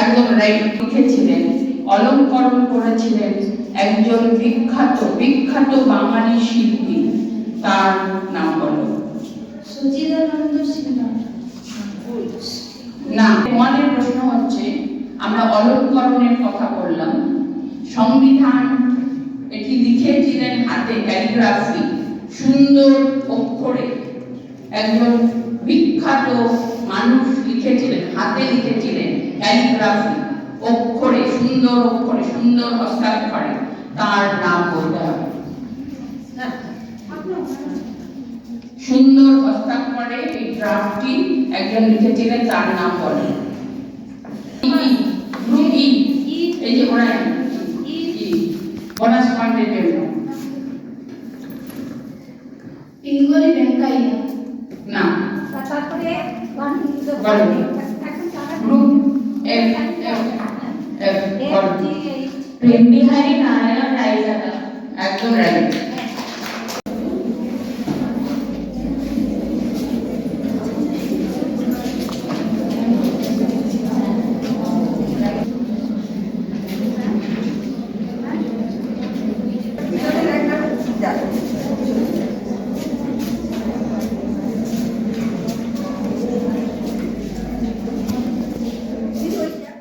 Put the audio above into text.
একদম লিখেছিলেন অলঙ্করণ করেছিলেন একজন বিখ্যাত বিখ্যাত বাঙালি শিল্পী। তার নাম বলো। সচিদানন্দ সিনহা। না তোমাদের প্রশ্ন হচ্ছে আমরা অলঙ্করণের কথা বললাম। সংবিধান এটি লিখেছিলেন হাতে ক্যালিগ্রাফি সুন্দর অক্ষরে। একজন বিখ্যাত মানুষ লিখেছিলেন হাতে লিখেছিলেন। ক্যালিগ্রাফি অক্ষরে সুন্দর অক্ষরে সুন্দর হস্তাক্ষরে তার নাম বলতে হবে। সুন্দর হস্তাক্ষরে এই ড্রাফটটি একজন লিখেছিলেন তার নাম বলে। এই যে ওরা বোনাস জন্য। পিঙ্গলি ভেঙ্কাইয়া না। তারপরে F F F for Prem Bihari Narayan Raizada. Ekdom right.